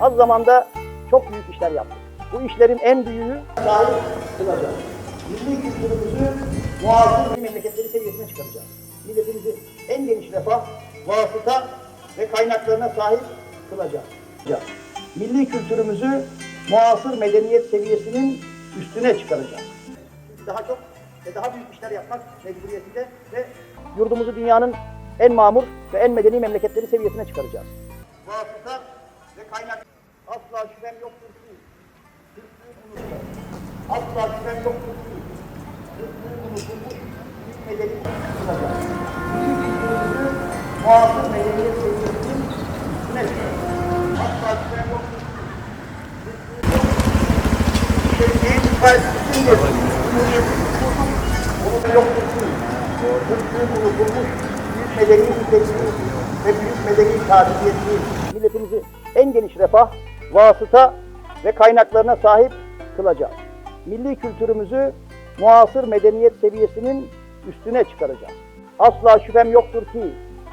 Az zamanda çok büyük işler yaptık. Bu işlerin en büyüğü sahip kılacağız. Milli kültürümüzü muhafız memleketleri seviyesine çıkaracağız. Milletimizi en geniş refah, vasıta ve kaynaklarına sahip kılacağız. Milli kültürümüzü muasır medeniyet seviyesinin üstüne çıkaracağız. Daha çok ve daha büyük işler yapmak mecburiyetinde ve yurdumuzu dünyanın en mamur ve en medeni memleketleri seviyesine çıkaracağız. Vasıta ve kaynak asla şüphem yoktur ki Türklüğün. Asla şüphem yoktur ki Türklüğün unutulmuş büyük medeni kılacağız. Milli kültürümüzü muasır medeniyet. Asla şüphem yoktur ki felsefesidir. Cumhuriyetin onun yoktur ki. Türklüğün unutulmuş büyük medeni ve büyük medeni kabiliyeti. Milletimizi en geniş refah, vasıta ve kaynaklarına sahip kılacağız. Milli kültürümüzü muasır medeniyet seviyesinin üstüne çıkaracağız. Asla şüphem yoktur ki